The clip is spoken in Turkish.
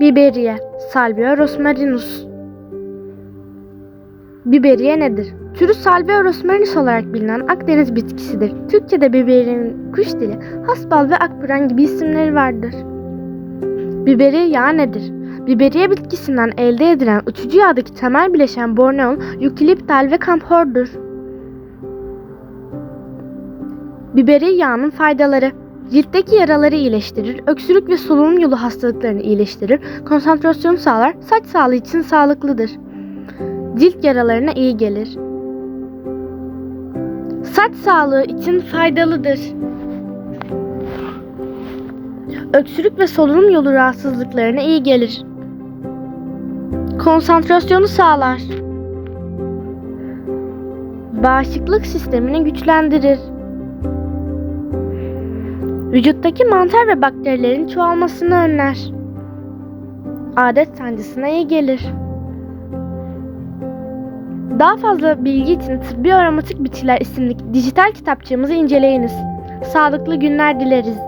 Biberiye, Salvia rosmarinus. Biberiye nedir? Türü Salvia rosmarinus olarak bilinen Akdeniz bitkisidir. Türkçe'de biberiyenin kuş dili, hasbal ve akburan gibi isimleri vardır. Biberiye yağı nedir? Biberiye bitkisinden elde edilen uçucu yağdaki temel bileşen borneol, eukaliptal ve kamphordur. Biberiye yağının faydaları Ciltteki yaraları iyileştirir, öksürük ve solunum yolu hastalıklarını iyileştirir, konsantrasyon sağlar, saç sağlığı için sağlıklıdır. Cilt yaralarına iyi gelir. Saç sağlığı için faydalıdır. Öksürük ve solunum yolu rahatsızlıklarına iyi gelir. Konsantrasyonu sağlar. Bağışıklık sistemini güçlendirir. Vücuttaki mantar ve bakterilerin çoğalmasını önler. Adet sancısına iyi gelir. Daha fazla bilgi için Tıbbi Aromatik Bitkiler isimli dijital kitapçığımızı inceleyiniz. Sağlıklı günler dileriz.